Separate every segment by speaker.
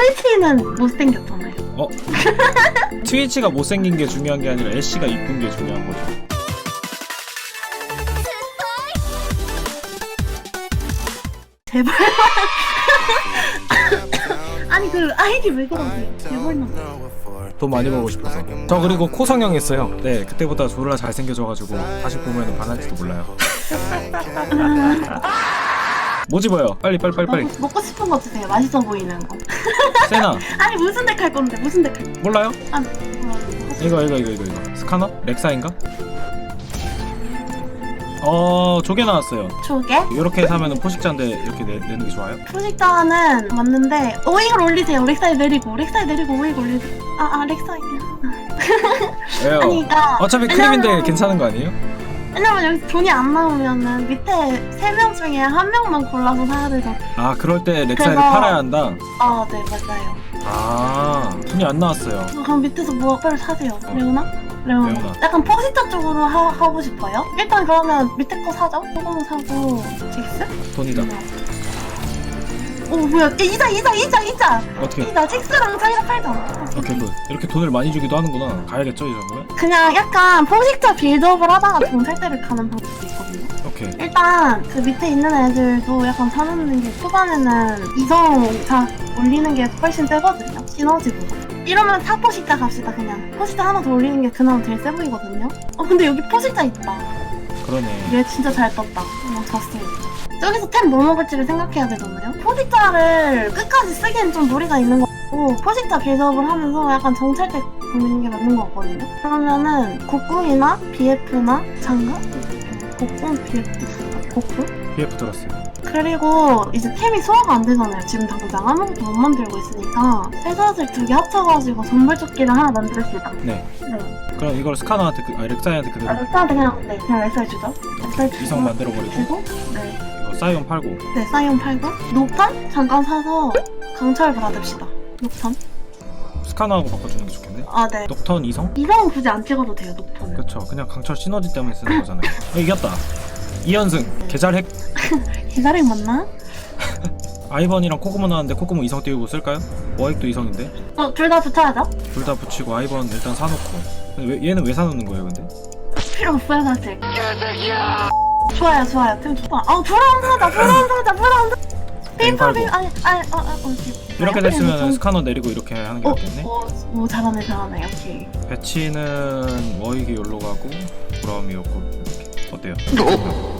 Speaker 1: 트위치는 못생겼잖아요.
Speaker 2: 어? 트위치가 못생긴 게 중요한 게 아니라 애쉬가 이쁜 게 중요한 거죠.
Speaker 1: 제발. 아니 그 아이디 왜 그러세요? 제발 나.
Speaker 2: 돈 많이 벌고 싶어서. 저 그리고 코 성형했어요. 네, 그때보다 졸라 잘생겨져가지고 다시 보면 반할지도 몰라요. 뭐 집어요? 빨리 빨리 빨리 빨리.
Speaker 1: 먹고, 먹고 싶은 거 주세요. 맛있어 보이는 거.
Speaker 2: 세나
Speaker 1: 아니 무슨 덱 할 건데 무슨 덱 할?
Speaker 2: 몰라요?
Speaker 1: 아, 어,
Speaker 2: 이거 이거 이거 이거 이거 스카너? 렉사인가? 어 조개 나왔어요.
Speaker 1: 조개?
Speaker 2: 이렇게 사면은 포식자인데 이렇게 내, 내는 게 좋아요?
Speaker 1: 프로젝터는 맞는데 오익을 올리세요. 렉사이 내리고 렉사이 내리고 오익 올리세요. 아아 렉사이.
Speaker 2: 왜요?
Speaker 1: 아니 그러니까
Speaker 2: 어차피
Speaker 1: 왜냐면-
Speaker 2: 크림인데 괜찮은 거 아니에요?
Speaker 1: 왜냐면 여기 돈이 안 나오면은 밑에 세 명 중에 한 명만 골라서 사야 되잖아.
Speaker 2: 아 그럴 때 렉사이를
Speaker 1: 그래서-
Speaker 2: 팔아야 한다.
Speaker 1: 아, 네, 맞아요.
Speaker 2: 아 돈이 안 나왔어요.
Speaker 1: 그럼 밑에서 뭐 빨리 사세요. 레오나? 레오나.
Speaker 2: 레오나.
Speaker 1: 약간 포지터 쪽으로 하, 하고 싶어요? 일단 그러면 밑에 거 사죠. 조금 사고. 잭스?
Speaker 2: 돈이다.
Speaker 1: 오, 뭐야. 야, 이자, 이자, 이자, 이자.
Speaker 2: 어떻게?
Speaker 1: 이자, 잭스랑 사이다 팔자.
Speaker 2: 오케이 굿. 이렇게 돈을 많이 주기도 하는구나. 가야겠죠 이 정도면?
Speaker 1: 그냥 약간 포식자 빌드업을 하다가 정찰 때를 가는 방법도 있거든요.
Speaker 2: 오케이.
Speaker 1: 일단 그 밑에 있는 애들도 약간 사놓는 게 초반에는 이성 다 올리는 게 훨씬 세거든요. 시너지보다. 이러면 타 포식자 갑시다 그냥. 포식자 하나 더 올리는 게 그나마 제일 세 보이거든요. 어 근데 여기 포식자 있다.
Speaker 2: 그러네.
Speaker 1: 얘 진짜 잘 떴다. 그냥 졌어요. 저기서 템 뭐 먹을지를 생각해야 되잖아요. 포식자를 끝까지 쓰기엔 좀 무리가 있는 거 같고 포식자 빌드업을 하면서 약간 정찰대 보는 게 맞는 것 같거든요. 그러면은 곡궁이나 BF나 장갑? 곡궁, BF, 곡궁?
Speaker 2: PF 들었어요.
Speaker 1: 그리고 이제 템이 소화가 안 되잖아요. 지금 당장 아무것도 못 만들고 있으니까 회사들 두개 합쳐가지고 전벌조끼를 하나 만들읍시다.
Speaker 2: 네.
Speaker 1: 네.
Speaker 2: 그럼 이걸 스카너한테 그, 아 렉사이한테
Speaker 1: 아,
Speaker 2: 그대로
Speaker 1: 렉사한테 그냥 네 그냥 렉살 주죠. 렉살 주고
Speaker 2: 이성 만들어 버리고
Speaker 1: 주고 네.
Speaker 2: 이거 사이온 팔고
Speaker 1: 네, 사이온 팔고 녹탄 잠깐 사서 강철 받읍시다. 녹탄?
Speaker 2: 스카너하고 바꿔주는 게 좋겠네.
Speaker 1: 아, 네.
Speaker 2: 녹턴 이성?
Speaker 1: 이성은 굳이 안 찍어도 돼요, 녹탄은.
Speaker 2: 그쵸. 그냥 강철 시너지 때문에 쓰는 거잖아요. 어, 이겼다. 2연승. 계절 핵.
Speaker 1: 기다림 맞나?
Speaker 2: 아이번이랑 코코모 나왔는데 코코모 이성 띄우고 쓸까요? 워익도 이성인데
Speaker 1: 어, 둘 다 붙여야죠?
Speaker 2: 둘 다 붙이고 아이번 일단 사놓고 근데 왜, 얘는 왜 사놓는 거예요 근데?
Speaker 1: 필요 없어요, 사실. 좋아요, 좋아요. 템 좋다. 아, 브라운 사자, 브라운 사자, 브라운 사자.
Speaker 2: 팔고.
Speaker 1: 페이퍼, 아니, 아니, 어, 어, 어,
Speaker 2: 이렇게
Speaker 1: 네,
Speaker 2: 됐으면
Speaker 1: 좀-
Speaker 2: 스카너 내리고 이렇게 하는 게
Speaker 1: 어,
Speaker 2: 낫겠네
Speaker 1: 어, 오, 잘하네, 잘하네. 오케이.
Speaker 2: 배치는 워익이 여기로 가고 브라움이 여기 이렇게 어때요?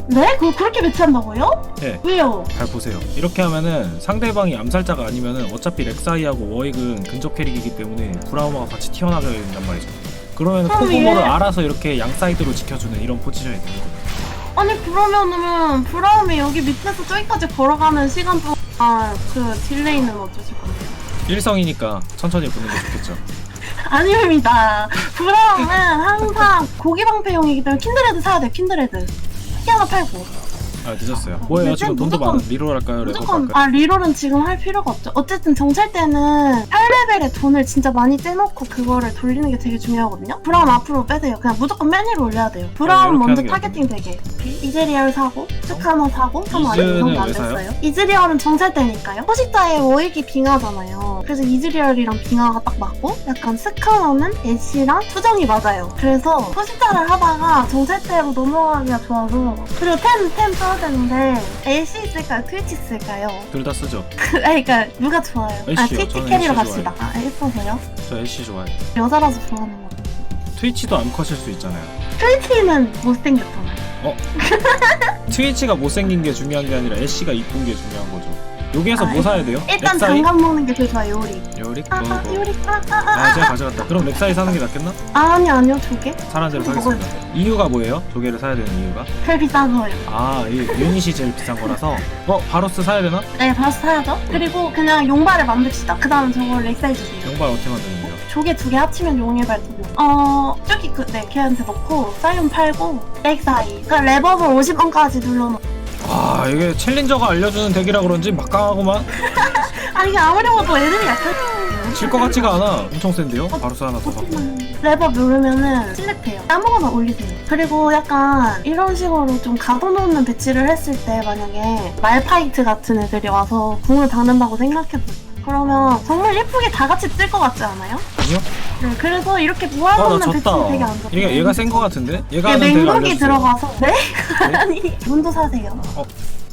Speaker 1: 네? 그거 그렇게 배치한다고요?
Speaker 2: 네.
Speaker 1: 왜요?
Speaker 2: 잘 보세요 이렇게 하면은 상대방이 암살자가 아니면은 어차피 렉사이하고 워익은 근접 캐릭이기 때문에 브라우머가 같이 튀어나가야 된단 말이죠 그러면
Speaker 1: 그럼
Speaker 2: 코코모를
Speaker 1: 얘-
Speaker 2: 알아서 이렇게 양 사이드로 지켜주는 이런 포지션이 되는 거예요
Speaker 1: 아니, 그러면은, 브라움이 여기 밑에서 저기까지 걸어가는 시간 동안 그 딜레이는 어쩌실 건데요?
Speaker 2: 일성이니까 천천히 보는 게 좋겠죠
Speaker 1: 아닙니다. 브라움은 항상 고기 방패용이기 때문에 킨드레드 사야 돼요, 킨드레드. 키 하나 팔고.
Speaker 2: 아 늦었어요 뭐예요
Speaker 1: 근데
Speaker 2: 지금 돈도
Speaker 1: 무조건-
Speaker 2: 많은 리롤 할까요 레버
Speaker 1: 무조건,
Speaker 2: 할까요?
Speaker 1: 아, 리롤은 지금 할 필요가 없죠. 어쨌든 정찰 때는 8레벨에 돈을 진짜 많이 떼놓고 그거를 돌리는 게 되게 중요하거든요. 브라움 앞으로 빼세요. 그냥 무조건 맨 위로 올려야 돼요. 브라움
Speaker 2: 이렇게
Speaker 1: 먼저
Speaker 2: 하는 게
Speaker 1: 타겟팅 되게. 이즈리얼 사고, 스카너 사고, 하면 아직
Speaker 2: 이즈는
Speaker 1: 이성도
Speaker 2: 안왜 사요?
Speaker 1: 됐어요. 이즈리얼은 정찰 때니까요. 포식자의 워익이 빙하잖아요. 그래서 이즈리얼이랑 빙하가 딱 맞고, 약간 스카너는 애쉬랑 수정이 맞아요. 그래서 포식자를 하다가 정찰 때로 넘어가기가 좋아서. 그리고 템, 템 써야 되는데, 애쉬 쓸까요? 트위치 쓸까요?
Speaker 2: 둘 다 쓰죠
Speaker 1: 아니, 그러니까 누가 좋아요? 아,
Speaker 2: 애쉬요.
Speaker 1: 트위치
Speaker 2: 저는
Speaker 1: 캐리로
Speaker 2: 애쉬
Speaker 1: 갑시다. 아, 예뻐서요?
Speaker 2: 저 애쉬 좋아해요
Speaker 1: 여자라서 좋아하는 거.
Speaker 2: 트위치도 암컷일 수 있잖아요
Speaker 1: 트위치는 못생겼잖아요.
Speaker 2: 트위치가 못생긴 게 중요한 게 아니라 애쉬가 이쁜 게 중요한 거죠 여기에서
Speaker 1: 아,
Speaker 2: 뭐 사야 돼요?
Speaker 1: 일단
Speaker 2: 렉사이?
Speaker 1: 장갑 먹는 게 제일 좋아요, 요리.
Speaker 2: 요리?
Speaker 1: 아. 요리. 아, 아, 아,
Speaker 2: 아 제가 가져갔다 그럼 렉사이 사는 게 낫겠나?
Speaker 1: 아, 아니, 아니요, 두 개?
Speaker 2: 사는 대로 사겠습니다 이유가 뭐예요? 조개를 사야 되는 이유가?
Speaker 1: 제일 비싸서요.
Speaker 2: 아, 이 유닛이 제일 비싼 거라서 어? 바로스 사야 되나?
Speaker 1: 네, 바로 사야죠. 그리고 그냥 용발을 만듭시다. 그 다음 저걸 렉사이 주세요.
Speaker 2: 용발 어떻게 만드는데요?
Speaker 1: 조개 두 개 합치면 용일발 두 개. 어, 저기 그, 네, 걔한테 넣고, 사이온 팔고, 렉사이. 그러니까 레버블 50원까지 눌러놓고.
Speaker 2: 아 이게 챌린저가 알려주는 덱이라 그런지 막강하구만
Speaker 1: 아, 이게 아무리 봐도 애들이 약간.
Speaker 2: 질 것 같지가 않아 엄청 센데요? 바로스 하나 더 받고
Speaker 1: 레버 누르면은 실렉해요. 아무거나 올리세요. 그리고 약간 이런 식으로 좀 가둬놓는 배치를 했을 때 만약에 말파이트 같은 애들이 와서 궁을 박는다고 생각해보세요. 그러면 정말 예쁘게 다 같이 뜰 것 같지 않아요?
Speaker 2: 아니요?
Speaker 1: 네, 그래서 이렇게
Speaker 2: 아나
Speaker 1: 모아놓는 배치
Speaker 2: 졌다
Speaker 1: 되게 안 좋아.
Speaker 2: 얘가, 얘가 센 거 같은데? 얘가
Speaker 1: 얘
Speaker 2: 하는 대로
Speaker 1: 맹독이
Speaker 2: 알려주세요
Speaker 1: 들어가서 네?
Speaker 2: 네?
Speaker 1: 아니 문도 사세요.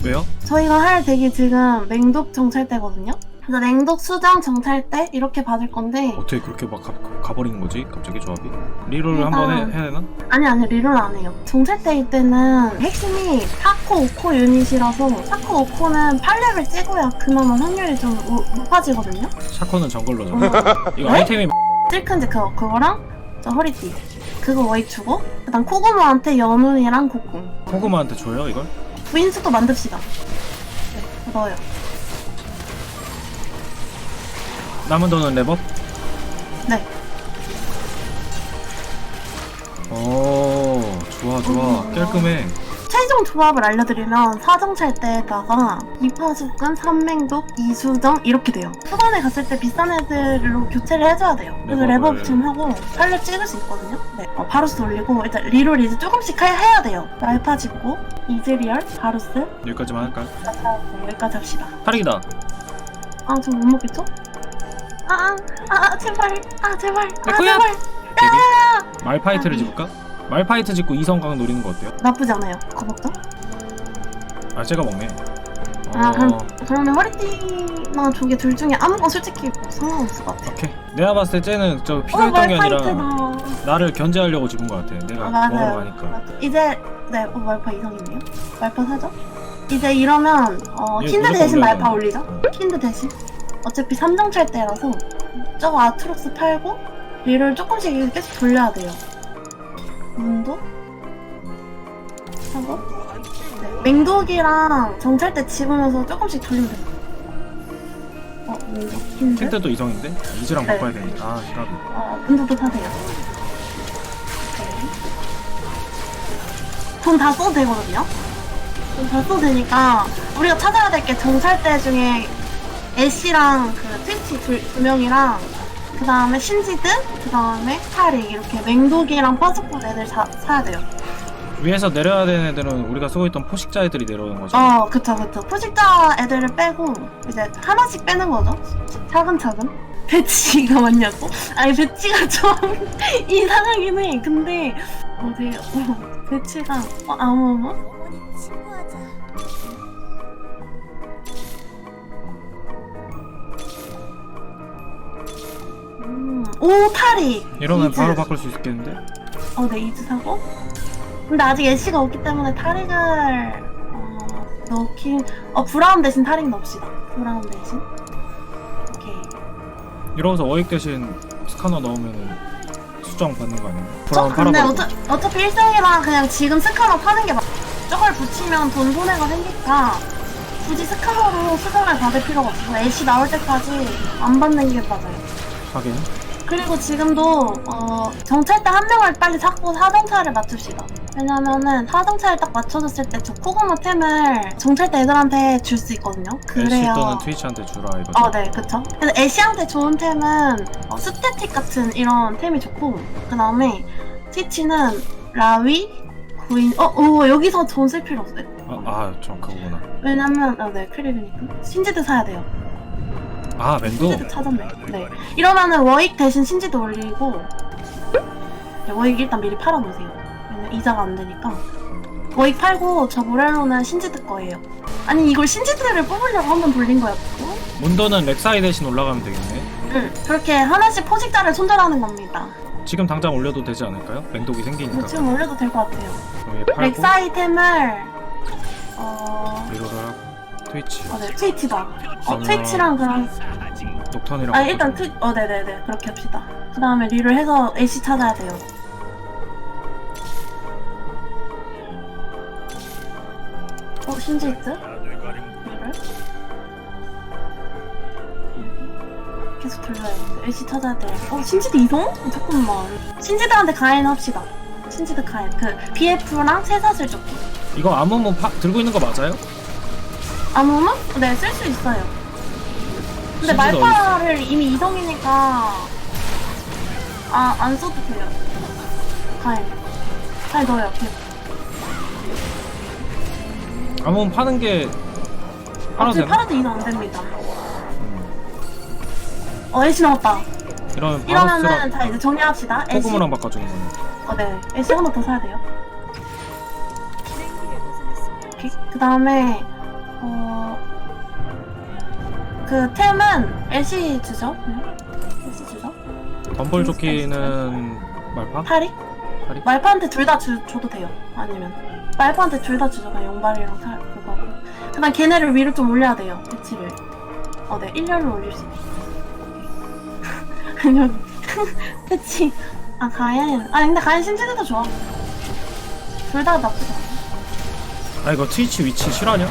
Speaker 2: 왜요?
Speaker 1: 저희가 할 덱이 지금 맹독 정찰대거든요. 그래서 맹독 수정 정찰대 이렇게 받을 건데
Speaker 2: 어떻게 그렇게 막 가, 가 버리는 거지? 갑자기 조합이? 리롤을
Speaker 1: 일단-
Speaker 2: 한번 해, 해야 되나?
Speaker 1: 아니 아니 리롤 안 해요. 정찰대일 때는 핵심이 4코 5코 유닛이라서 4코 5코는 8렙을 찍어야 그나마 확률이 좀 우- 높아지거든요.
Speaker 2: 샤코는 정글러죠
Speaker 1: 어,
Speaker 2: 이거
Speaker 1: 네?
Speaker 2: 아이템이
Speaker 1: 찔큰지 그거 그거랑 저 허리띠 그거 워익 주고 그다음 코고모한테 연운이랑 곡궁
Speaker 2: 호구마한테 줘요 이걸?
Speaker 1: 부인수도 만듭시다. 네, 넣어요.
Speaker 2: 남은 돈은 랩업?
Speaker 1: 네.
Speaker 2: 오 좋아 좋아
Speaker 1: 음.
Speaker 2: 깔끔해
Speaker 1: 최종 조합을 알려드리면 사정찰 때에다가 이파수근, 삼맹독, 이수정 이렇게 돼요. 초반에 갔을 때 비싼 애들로 교체를 해줘야 돼요. 그래서
Speaker 2: 랩업을.
Speaker 1: 랩업 좀 하고 팔렙 찍을 수 있거든요. 네, 어, 바루스 올리고 일단 리롤 이제 조금씩 해- 해야 돼요. 말파 짚고 이즈리얼, 바루스
Speaker 2: 여기까지만 할까요?
Speaker 1: 네, 여기까지 합시다.
Speaker 2: 탈이다
Speaker 1: 아, 저 못 먹겠죠? 아, 아, 아, 아, 제발, 아, 제발, 아,
Speaker 2: 내 거야!
Speaker 1: 제발.
Speaker 2: 되게 말파이트를
Speaker 1: 아니.
Speaker 2: 집을까? 말파이트 짓고 이성강 노리는 거 어때요?
Speaker 1: 나쁘지 않아요. 그거 먹죠?
Speaker 2: 아 제가 먹네
Speaker 1: 아,
Speaker 2: 어
Speaker 1: 그럼, 그러면 허리띠나 조개 둘 중에 아무거나 솔직히 뭐 상관없을 것 같아요.
Speaker 2: 오케이 내가 봤을 때 쟤는 저
Speaker 1: 어,
Speaker 2: 필요했던 게 아니라
Speaker 1: 말파이트다.
Speaker 2: 나를 견제하려고 집은 거 같아 내가
Speaker 1: 아, 맞아요.
Speaker 2: 먹으러 가니까
Speaker 1: 맞아. 이제 네, 어, 말파 이상이네요. 말파 사죠? 이제 이러면 어,
Speaker 2: 얘
Speaker 1: 킨드
Speaker 2: 무조건
Speaker 1: 대신 말파. 올리죠?
Speaker 2: 어.
Speaker 1: 킨드 대신. 어차피 3정찰 때라서 저거 아트록스 팔고 얘를 조금씩 계속 돌려야 돼요. 문도 하고 네. 맹독이랑 정찰 때 집으면서 조금씩 돌리면 돼요. 어, 문도 킨드.
Speaker 2: 킨트도 이성인데? 이즈랑
Speaker 1: 네.
Speaker 2: 바꿔야 되니까 아 까비
Speaker 1: 어, 문도도 사세요. 돈 다 써도 되거든요? 돈 다 써도 되니까 우리가 찾아야 될 게 정찰대 중에 애쉬랑 그 트위치 두, 두 명이랑 그 다음에 신지드, 그 다음에 타릭 이렇게 맹독이랑 파스포 애들 사, 사야 돼요.
Speaker 2: 위에서 내려야 되는 애들은 우리가 쓰고 있던 포식자 애들이 내려오는 거죠
Speaker 1: 어, 그쵸, 그쵸. 포식자 애들을 빼고 이제 하나씩 빼는 거죠. 차근차근. 배치가 맞냐고? 아니, 배치가 좀 이상하긴 해. 근데, 어, 되게, 어, 배치가, 어, 아무, 뭐? 오, 타리!
Speaker 2: 이러면. 바로 바꿀 수 있겠는데?
Speaker 1: 어, 네, 이즈 사고. 근데 아직 애쉬가 없기 때문에 타릭을, 어, 넣긴, 어, 브라운 대신 타릭 넣읍시다. 브라운 대신. 오케이.
Speaker 2: 이러면서 어익 대신 스카너 넣으면은 수정 받는 거 아니에요?
Speaker 1: 저
Speaker 2: 브라운
Speaker 1: 근데
Speaker 2: 팔아버리고
Speaker 1: 어차, 어차피 일생이랑 그냥 지금 스카너 파는 게 맞. 저걸 붙이면 돈 손해가 생기니까 굳이 스카너로 수정을 받을 필요가 없어. 애쉬 나올 때까지 안 받는 게 맞아요.
Speaker 2: 하긴
Speaker 1: 그리고 지금도 어, 정찰대 한 명을 빨리 찾고 사정찰을 맞춥시다. 왜냐면은 사정찰을 딱 맞춰줬을 때 저 코고모 템을 정찰대 애들한테 줄 수 있거든요.
Speaker 2: 애쉬
Speaker 1: 그래야.
Speaker 2: 또는 트위치한테 주라 이거죠
Speaker 1: 어, 네, 그쵸. 그래서 애쉬한테 좋은 템은 어, 스태틱 같은 이런 템이 좋고, 그 다음에 티치는 라위, 구인, 어, 오, 여기서 돈 쓸 필요 없어요.
Speaker 2: 아, 아, 저 그거구나
Speaker 1: 왜냐면, 어, 네, 크리그니까. 신지드 사야 돼요.
Speaker 2: 아 멘도?
Speaker 1: 찾았네. 네. 이러면은 워익 대신 신지드 올리고, 네, 워익 일단 미리 팔아놓으세요. 왜냐면 이자가 안 되니까. 워익 팔고, 저 모렐로는 신지드 거예요. 아니, 이걸 신지드를 뽑으려고 한 번 돌린 거였고.
Speaker 2: 문도는 렉사이 대신 올라가면 되겠네
Speaker 1: 응, 그렇게 하나씩 포식자를 손절하는 겁니다.
Speaker 2: 지금 당장 올려도 되지 않을까요? 맹독이 생기니까
Speaker 1: 뭐 지금 올려도 될 것 같아요.
Speaker 2: 그럼 얘 팔고
Speaker 1: 렉사 아이템을 어,
Speaker 2: 리로를 하고 트위치
Speaker 1: 어, 네, 트위치다. 어, 트위치랑 그럼
Speaker 2: 녹턴이랑
Speaker 1: 아 일단. 트, 어, 네네네 그렇게 합시다. 그 다음에 리를 해서 애쉬 찾아야 돼요. 어, 신지트? 리를? 계속 돌려요. 애쉬 찾아야 돼요. 어, 신지드 이동? 어, 잠깐만. 신지드한테 가인 합시다. 신지드 가인. 그 BF랑 쇠사슬 조끼.
Speaker 2: 이거 아무무 파, 들고 있는 거 맞아요?
Speaker 1: 아무만? 네, 쓸 수 있어요. 근데 말파를 이미 이성이니까 아, 안 써도 돼요. 가인. 잘 넣어요. 계속.
Speaker 2: 아무무 파는 게
Speaker 1: 아,
Speaker 2: 팔아도
Speaker 1: 지금
Speaker 2: 되나?
Speaker 1: 팔아도 이성 안 됩니다. 어 애쉬 나왔다.
Speaker 2: 이러면
Speaker 1: 이러면은
Speaker 2: 바로스랑
Speaker 1: 자 이제 정리합시다. 애쉬.
Speaker 2: 포그모랑 바꿔주는 거네.
Speaker 1: 어, 네. 애쉬 하나 더 사야 돼요. 오케이. 그 다음에 어. 그 템은 애쉬 주죠. 네. 애쉬 주죠.
Speaker 2: 덤벌 조끼는 말파?
Speaker 1: 파리?
Speaker 2: 파리?
Speaker 1: 말파한테 둘 다 줘도 돼요. 아니면 말파한테 둘 다 주죠. 그냥 용발이랑 탈 그거고. 그다음 걔네를 위로 좀 올려야 돼요. 배치를. 어, 네. 1년을 올릴 수 있어. 아니요. 배치. 아 가엔. 아 근데 가엔 신지대도 좋아. 둘 다 나쁘지 않아.
Speaker 2: 아 이거 트위치 위치 실화냐?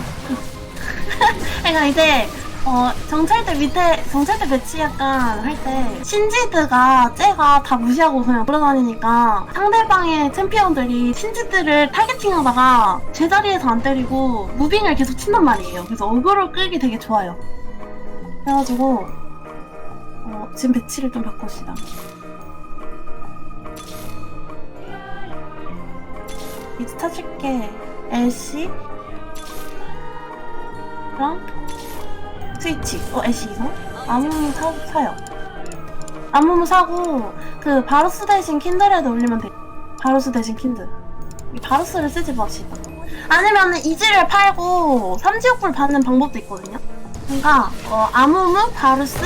Speaker 1: 그러니까 이제 어 정찰대 밑에 정찰대 배치 약간 할 때 신지드가 쟤가 다 무시하고 그냥 돌아다니니까 상대방의 챔피언들이 신지드를 타겟팅하다가 제자리에서 안 때리고 무빙을 계속 친단 말이에요. 그래서 어그로 끌기 되게 좋아요. 그래가지고 어, 지금 배치를 좀 바꿉시다. 이제 찾을게 LC 랑 스위치. 어 애쉬 이성 아무무 사, 사요. 아무무 사고 그 바루스 대신 킨드레드 올리면 돼. 바루스 대신 킨드. 이 바루스를 쓰지 맙시다. 아니면 이지를 팔고 삼지옥불 받는 방법도 있거든요. 그러니까 어, 아무무 바루스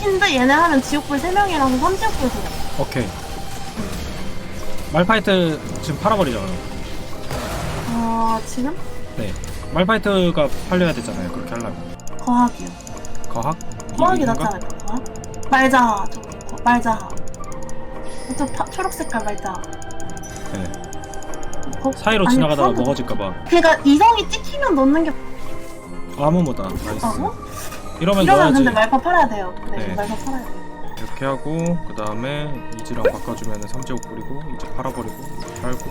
Speaker 1: 킨드 얘네 하면 지옥불 3명이라서 삼지옥불 돼요
Speaker 2: 오케이. 말파이트 지금 팔아버리잖아.
Speaker 1: 어 지금?
Speaker 2: 네. 말파이트가 팔려야 되잖아요. 그렇게 하려면.
Speaker 1: 거학이요
Speaker 2: 거학?
Speaker 1: 거학이? 낫지 않을까 거학? 말자하 좀 거- 말자하 좀 파- 초록 색깔 말자하
Speaker 2: 네.
Speaker 1: 거-
Speaker 2: 사이로
Speaker 1: 아니,
Speaker 2: 지나가다가
Speaker 1: 그건-
Speaker 2: 먹어질까봐.
Speaker 1: 그러니까 이성이 찍히면 넣는 게
Speaker 2: 아무모다. 나이스.
Speaker 1: 없다고?
Speaker 2: 이러면
Speaker 1: 이러면
Speaker 2: 넣어야지.
Speaker 1: 근데 말파 팔아야 돼요. 네,
Speaker 2: 네.
Speaker 1: 말파 팔아야 돼요.
Speaker 2: 이렇게 하고 그 다음에 이즈랑 바꿔주면 삼지옥 뿌리고 이제 팔아버리고 팔고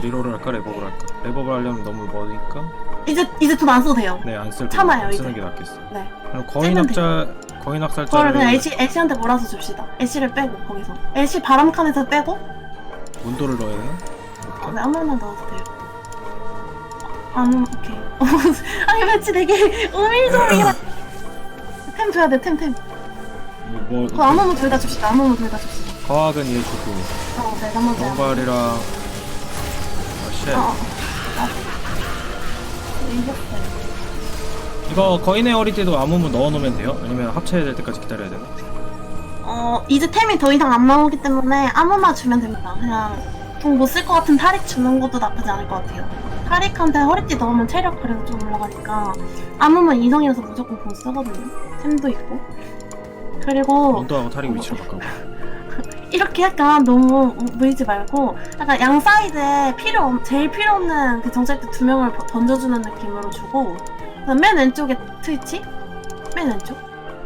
Speaker 2: 리로를 할까 레버를 할까 레버를 하려면 너무 머니까
Speaker 1: 이제 이제 돈 안 써도 돼요.
Speaker 2: 네 안 쓸
Speaker 1: 참아요,
Speaker 2: 쓰는
Speaker 1: 이제.
Speaker 2: 게 낫겠어
Speaker 1: 네.
Speaker 2: 그럼 거인 학자 거인
Speaker 1: 그거를
Speaker 2: 학살자를
Speaker 1: 그냥 애쉬 애쉬한테 몰아서 줍시다. 애쉬를 빼고 거기서 애쉬 바람칸에서 빼고
Speaker 2: 문도를 넣어야 되나?
Speaker 1: 어, 네, 아무나 넣어도 돼요. 아무 오케이. 아니 배치 되게 오밀조밀이라. 템 줘야 돼. 템 템.
Speaker 2: 뭐,
Speaker 1: 뭐그 아무무 둘다 줍시다. 아무무 둘다 줍시다.
Speaker 2: 거학은 얘 주고
Speaker 1: 어, 네 나머지. 아무무.
Speaker 2: 정발이랑 아쉣
Speaker 1: 어, 어.
Speaker 2: 이거 거인의 어리띠도 아무무 넣어놓으면 돼요? 아니면 합체해야 될 때까지 기다려야 되나?
Speaker 1: 어, 이제 템이 더 이상 안 나오기 때문에 아무나 주면 됩니다. 그냥 돈못쓸 것 같은 타릭 주는 것도 나쁘지 않을 것 같아요. 타릭한테 허리띠 넣으면 체력 그래도 좀 올라가니까 아무만 이성이라서 무조건 돈 쓰거든요. 템도 있고. 그리고
Speaker 2: 문도하고 타릭 위치를 바꾸고
Speaker 1: 이렇게 약간 너무 모이지 말고 약간 양 사이드에 필요 없- 제일 필요 없는 그 정찰대 두 명을 버- 던져주는 느낌으로 주고 그다음 맨 왼쪽에 트위치 맨 왼쪽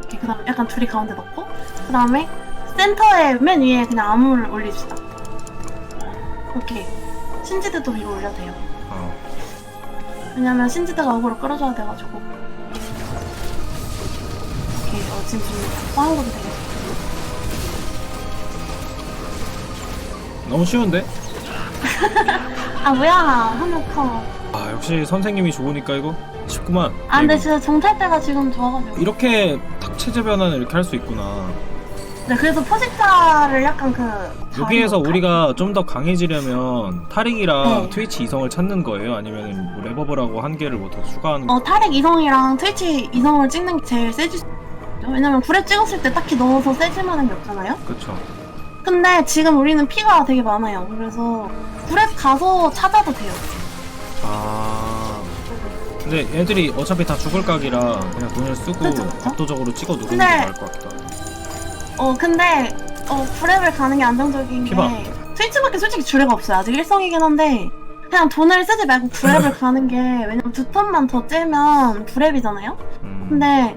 Speaker 1: 이렇게 그다음 약간 둘이 가운데 넣고 그다음에 센터에 맨 위에 그냥 암호를 올립시다. 오케이 신지드도 위로 올려도 돼요.
Speaker 2: 어.
Speaker 1: 왜냐면 신지드가 어그로 끌어줘야 돼가지고 오케이 어 지금 좀 것도 되게
Speaker 2: 너무 쉬운데?
Speaker 1: 아 뭐야 하면 커.
Speaker 2: 아 역시 선생님이 좋으니까 이거 쉽구만
Speaker 1: 아 근데
Speaker 2: 이거.
Speaker 1: 진짜 정찰대가 지금 좋아가지고
Speaker 2: 이렇게 탁 체제 변화는 이렇게 할 수 있구나
Speaker 1: 네 그래서 포식자를 약간 그
Speaker 2: 여기에서 우리가 좀 더 강해지려면 타릭이랑
Speaker 1: 네.
Speaker 2: 트위치 이성을 찾는 거예요? 아니면 뭐 레버블하고 한 개를 뭐더 추가하는
Speaker 1: 어 타렉 이성이랑 트위치 이성을 찍는 게 제일 세지 왜냐면 불에 찍었을 때 딱히 넣어서 세질 만한 게 없잖아요
Speaker 2: 그쵸
Speaker 1: 근데 지금 우리는 피가 되게 많아요. 그래서 불에 가서 찾아도 돼요.
Speaker 2: 아. 근데 애들이 어차피 다 죽을 각이라 그냥 돈을 쓰고
Speaker 1: 그쵸, 그쵸.
Speaker 2: 압도적으로 찍어 누르는
Speaker 1: 근데-
Speaker 2: 게 나을 것 하고
Speaker 1: 어 근데 어 불앱을 가는 게 안정적인 게
Speaker 2: 피바.
Speaker 1: 트위치밖에 솔직히 주례가 없어요. 아직 일성이긴 한데 그냥 돈을 쓰지 말고 불앱을 가는 게 왜냐면 두 턴만 더 째면 불앱이잖아요?
Speaker 2: 음,
Speaker 1: 근데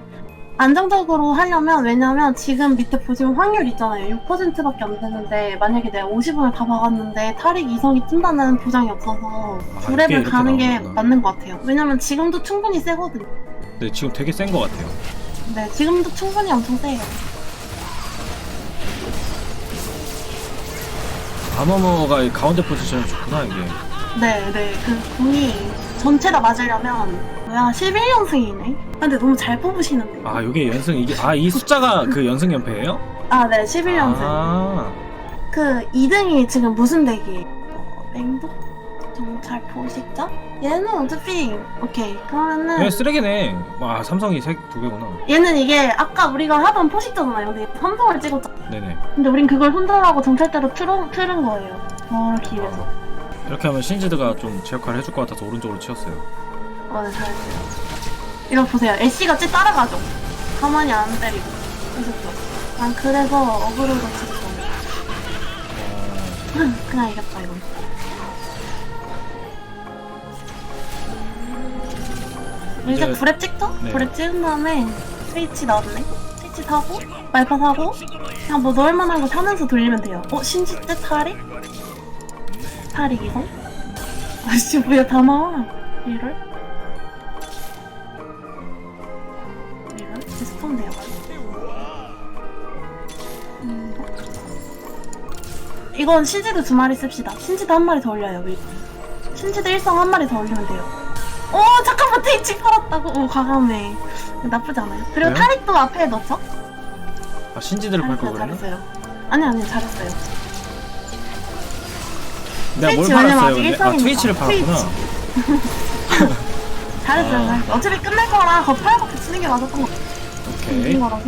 Speaker 1: 안정적으로 하려면 왜냐면 지금 밑에 보시면 확률 있잖아요. 6%밖에 안 되는데 만약에 내가 50원을 다 박았는데 탈익 이성이 뜬다는 보장이 없어서
Speaker 2: 아,
Speaker 1: 불앱을
Speaker 2: 이렇게
Speaker 1: 가는 게
Speaker 2: 나오는구나.
Speaker 1: 맞는 것 같아요. 왜냐면 지금도 충분히 세거든요.
Speaker 2: 근데 지금 되게 센 것 같아요.
Speaker 1: 네 지금도 충분히 엄청 세요.
Speaker 2: 아머머가 이 가운데 포지션이 좋구나 이게.
Speaker 1: 네 네 그 공이 전체 다 맞으려면 뭐야 11연승이네 근데 너무 잘 뽑으시는데
Speaker 2: 아 이게 연승 이게 아 이 숫자가 그 연승 연패예요?
Speaker 1: 아 네 11연승
Speaker 2: 아
Speaker 1: 그 2등이 지금 무슨 덱이에요? 어, 맹독? 정찰 포식자? 얘는 어차피 오케이 그러면은
Speaker 2: 얘 쓰레기네. 와 삼성이 세, 두 개구나.
Speaker 1: 얘는 이게 아까 우리가 하던 포식자잖아요 근데 삼성을 찍었잖아
Speaker 2: 네네.
Speaker 1: 근데 우린 그걸 손절하고 정찰대로 틀은, 틀은 거예요 어 기회서
Speaker 2: 이렇게 하면 신지드가 좀 제 역할을 해줄 것 같아서 오른쪽으로 치웠어요.
Speaker 1: 어네 잘했어요 이거 보세요 애쉬가 찌 따라가죠 가만히 안 때리고 계속죠 난 그래서 어그로로 치고 그냥 이겼다 이건 이제
Speaker 2: 이제-
Speaker 1: 불에 찍죠?
Speaker 2: 네.
Speaker 1: 불에 찍은 다음에 스위치 나왔네 스위치 타고 말파 사고 그냥 뭐 넣을 만한 거 사면서 돌리면 돼요 어? 신지 때 타릭? 이성? 아씨 뭐야 다 나와 이럴? 이럴? 하면 돼요 음. 이건 신지도 두 마리 씁시다 신지도 한 마리 더 올려요 밀고 신지도 일성 한 마리 더 올리면 돼요 오 잠깐만 테이치 팔았다고 오 과감해 나쁘지 않아요 그리고
Speaker 2: 왜요?
Speaker 1: 타릭도 앞에 넣죠?
Speaker 2: 아걸
Speaker 1: 잘했어요
Speaker 2: 그랬나?
Speaker 1: 잘했어요 아니 아니 잘했어요
Speaker 2: 내가 뭘
Speaker 1: 트위치 왜냐면
Speaker 2: 팔았어요?
Speaker 1: 아직
Speaker 2: 근데? 아
Speaker 1: 일상이니까.
Speaker 2: 트위치를 팔았구나.
Speaker 1: 잘했어요
Speaker 2: 아.
Speaker 1: 어차피 끝날 거라 거 팔고 붙이는 게 맞았던 거
Speaker 2: 오케이.
Speaker 1: 거라서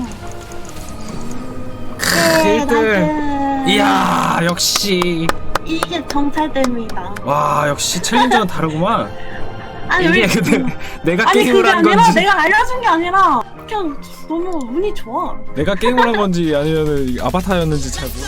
Speaker 1: 네,
Speaker 2: 1등. 이야 역시
Speaker 1: 이게 정찰됩니다
Speaker 2: 와 역시 챌린저는 다르구만.
Speaker 1: 아니
Speaker 2: 이게 근데 내가
Speaker 1: 아니
Speaker 2: 게임을
Speaker 1: 그게
Speaker 2: 한
Speaker 1: 아니라
Speaker 2: 건지
Speaker 1: 내가 알려준 게 아니라 그냥 너무 운이 좋아
Speaker 2: 내가 게임을 한 건지 아니면은 아바타였는지 잘 모르.